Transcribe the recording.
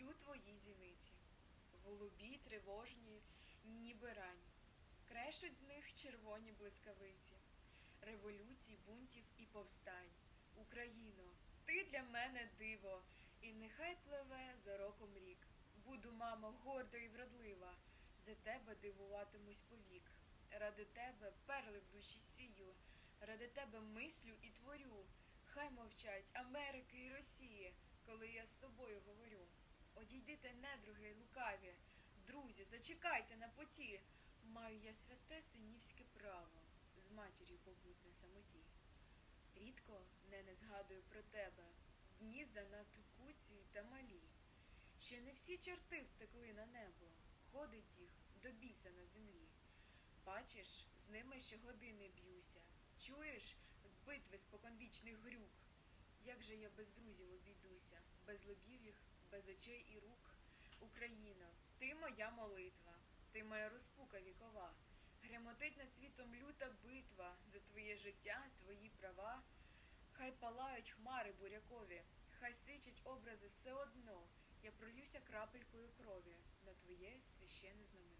п'ю твої зіниці, голубі, тривожні, ніби рань. Крешуть з них червоні блискавиці, революцій, бунтів і повстань. Україно, ти для мене диво, і нехай пливе за роком рік. Буду, мамо, горда і вродлива, за тебе дивуватимусь повік. Ради тебе перли в душі сію, ради тебе мислю і творю. Хай мовчать Америки і Росії, коли я з тобою говорю. Одійдите, недруги лукаві, друзі, зачекайте на поті. Маю я святе синівське право з матір'ю побуть на самоті. Рідко не не згадую про тебе, дні занадто куці та малі. Ще не всі чорти втекли на небо, ходить їх до біса на землі. Бачиш, з ними щогодини б'юся. Чуєш битви споконвічних грюк? Як же я без друзів обійдуся, без лобів їх, без очей і рук? Україно, ти моя молитва, ти моя розпука вікова. Гремотить над світом люта битва за твоє життя, твої права. Хай палають хмари бурякові, хай сичать образи все одно. Я пролюся крапелькою крові на твоє священне знамено.